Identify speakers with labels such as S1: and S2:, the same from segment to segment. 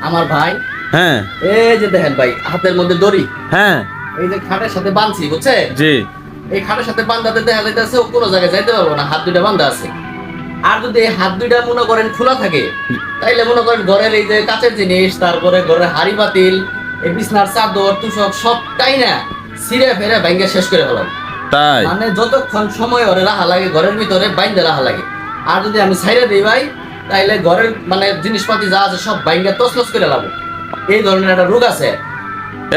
S1: আমার ভাই।
S2: হ্যাঁ।
S1: এই যে দেখেন ভাই হাতের মধ্যে দড়ি।
S2: হ্যাঁ।
S1: এই যে খাটের সাথে বাঁধছি বুঝছে?
S2: জি।
S1: এই খাটের সাথে বান্ধাতে দেখা যাইতেছে ও কোনো জায়গায় যাইতে পারব না হাত দুইটা বান্ধা আছে। আর যদি এই হাত দুইটা মনে করেন খোলা থাকে তাইলে মনে করেন ঘরের এই যে কাঁচের জিনিস তারপরে ঘরের হাড়ি পাতিল এই বিছনার চাদর তুষক সবটাই না ছিঁড়ে ফেরে ভাঙ্গে শেষ করে ফেলাম।
S2: তাই।
S1: মানে যতক্ষণ সময় ওরে রাখা লাগে ঘরের ভিতরে বাইন্দে রাখা লাগে। আর যদি আমি সাইডে দিই ভাই তাইলে ঘরের মানে জিনিসপাতি যা আছে সব বাইঙ্গা তসলস করে লাভ এই ধরনের একটা রোগ আছে।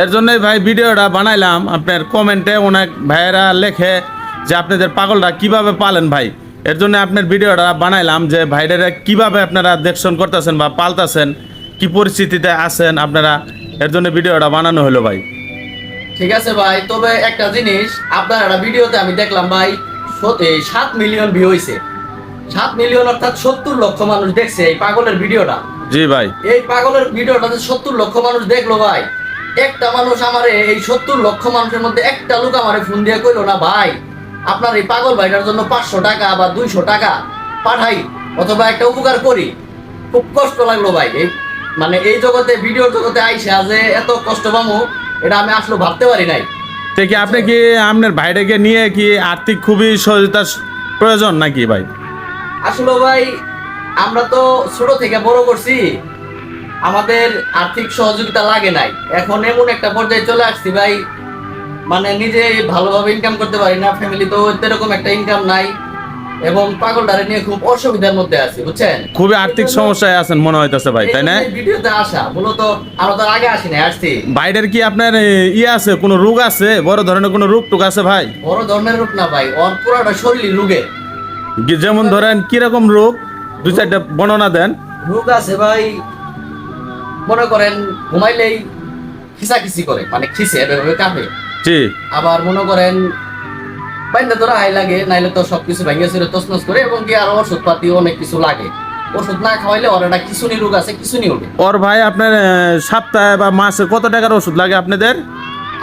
S2: এর জন্যই ভাই ভিডিওটা বানাইলাম। আপনার কমেন্টে অনেক ভাইয়েরা লেখে যে আপনাদের পাগলটা কীভাবে পালেন ভাই। এর জন্য আপনার ভিডিওটা বানাইলাম যে ভাইদের কীভাবে আপনারা দেখশন করতেছেন বা পালতাছেন কি পরিস্থিতিতে আছেন আপনারা এর জন্য ভিডিওটা বানানো হলো ভাই।
S1: ঠিক আছে ভাই তবে একটা জিনিস আপনার একটা ভিডিওতে আমি দেখলাম ভাই সাত মিলিয়ন ভিউ হয়েছে সাত মিলিয়ন অর্থাৎ সত্তর লক্ষ মানুষ দেখছে এই পাগলের ভিডিওটা।
S2: জি ভাই।
S1: এই পাগলের ভিডিওটাতে সত্তর লক্ষ মানুষ দেখল ভাই একটা মানুষ আমারে এই সত্তর লক্ষ মানুষের মধ্যে একটা লোক আমারে ফোন দিয়ে কইলো না ভাই আপনার এই পাগল ভাইটার জন্য পাঁচশো টাকা বা দুইশো টাকা পাঠাই অথবা একটা উপকার করি। খুব কষ্ট লাগল ভাই এই মানে এই জগতে ভিডিওর জগতে আইসে যে এত কষ্ট পামু এটা আমি আসলে ভাবতে পারি নাই।
S2: কি আপনি কি আপনার ভাইটাকে নিয়ে কি আর্থিক খুবই সহযোগিতার প্রয়োজন নাকি ভাই?
S1: আসলে ভাই আমরা তো ছোট থেকে বড় করছি। আমাদের আর্থিক সহযোগিতা লাগে নাই। এখন এমন একটা পর্যায়ে চলে আসছি ভাই মানে নিজে ভালোভাবে ইনকাম করতে পারি না ফ্যামিলি তো এরকম একটা ইনকাম নাই এবং পাগলটারে নিয়ে খুব অসুবিধার মধ্যে আছি বুঝছেন?
S2: খুবই আর্থিক সমস্যায় আছেন মনে হইতেছে ভাই তাই না?
S1: ভিডিওতে আসা মূলত আমরা তো আগে আসি না আসছি।
S2: ভাইটার কি আপনার ইয়ে আছে কোনো রোগ আছে? বড় ধরনের কোনো রোগ টুক আছে ভাই?
S1: বড় ধরনের রোগ না ভাই ওর পুরাটা শরীর রোগে।
S2: যেমন ধরেন কীরকম রোগ? দু চারটা বর্ণনা দেন।
S1: রোগ আছে ভাই মনে করেন ঘুমাইলেই খিসাখিসি করে মানে খিসে এভাবে কাঁপে।
S2: জি।
S1: আবার মনে করেন বাইন্দা তোরা হাই লাগে নাইলে তো সবকিছু ভেঙে ছিল তসনস করে এবং কি আরও ওষুধ পাতি অনেক কিছু লাগে। ওষুধ না খাওয়াইলে ওর একটা খিচুনি রোগ আছে খিচুনি হবে।
S2: ওর ভাই আপনার সপ্তাহে বা মাসে কত টাকার ওষুধ লাগে আপনাদের?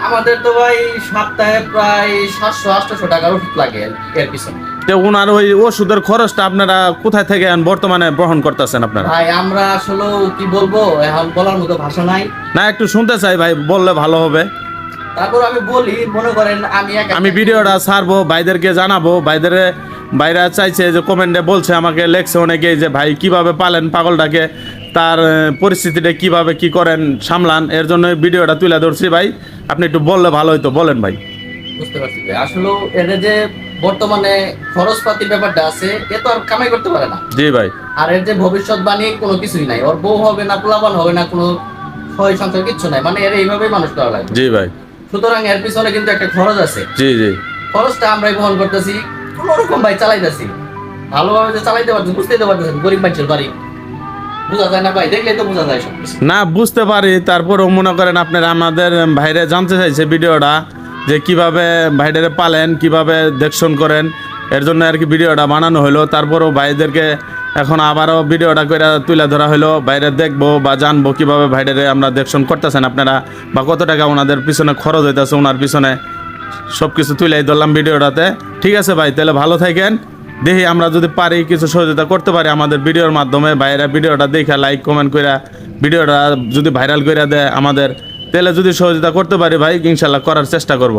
S1: আমাদের তো ভাই সপ্তাহে প্রায় সাতশো আটশো টাকার ওষুধ লাগে এর পিছনে।
S2: তো ওনার ওই ওষুধের খরচটা আপনারা কোথায় থেকে বর্তমানে গ্রহণ করতেছেন আপনারা?
S1: ভাই আমরা আসলে কি বলব? এখন বলার মতো ভাষা নাই।
S2: না একটু শুনতে চাই ভাই বললে ভালো হবে।
S1: তারপর আমি বলি মনে করেন আমি
S2: আমি ভিডিওটা ছাড়বো ভাইদেরকে জানাব। ভাইদের ভাইরা চাইছে যে কমেন্টে বলছে আমাকে লেখছে অনেকে যে ভাই কীভাবে পালেন পাগলটাকে? তার পরিস্থিতিটা কীভাবে কি করেন? সামলান। এর জন্য ভিডিওটা তুলে ধরছি ভাই। আপনি একটু বললে ভালো হইতো। বলেন ভাই।
S1: বুঝতে পারছি। আসলে এটা যে বর্তমানে খরচপাতির ব্যাপারটা আছে এ তো আর কামাই করতে পারে না।
S2: জি ভাই।
S1: আর এর যে ভবিষ্যৎবাণী কোনো কিছুই নাই। ওর বউ হবে না পোলাপান হবে না কোনো সয় সংসার কিচ্ছু নাই। মানে এর এইভাবেই মানুষ করা লাগে
S2: জি ভাই।
S1: সুতরাং এর পিছনে কিন্তু একটা খরচ আছে।
S2: জি জি।
S1: খরচটা আমরাই বহন করতেছি। কোন রকম ভাই চালাইতেছি। ভালোভাবে যে চালাইতে পারতেছি বুঝতেই তো পারতেছেন গরিব মানুষের বাড়ি। বোঝা যায় না ভাই? দেখলেই তো বোঝা যায়
S2: না বুঝতে পারি। তারপরেও মনে করেন আপনারা আমাদের ভাইরে জানতে চাইছে ভিডিওটা। যে কীভাবে ভাইদের পালেন, কীভাবে দেখশন করেন, এর জন্য আর কি ভিডিওটা বানানো হলো। তারপরেও ভাইদেরকে এখন আবারও ভিডিওটা করে তুলে ধরা হলো। বাইরে দেখব বা জানব কীভাবে ভাইদের আমরা দেখশন করতেছেন আপনারা, বা কত টাকা ওনাদের পিছনে খরচ হইতেছে, ওনার পিছনে সব কিছু তুলেই ধরলাম ভিডিওটাতে। ঠিক আছে ভাই, তাহলে ভালো থাকেন। দেখি আমরা যদি পারি, কিছু সহযোগিতা করতে পারি আমাদের ভিডিওর মাধ্যমে। ভাইরা ভিডিওটা দেখে লাইক কমেন্ট করে ভিডিওটা যদি ভাইরাল করে দেয় আমাদের তাহলে যদি সহযোগিতা করতে পারি ভাই ইনশাল্লাহ করার চেষ্টা করব।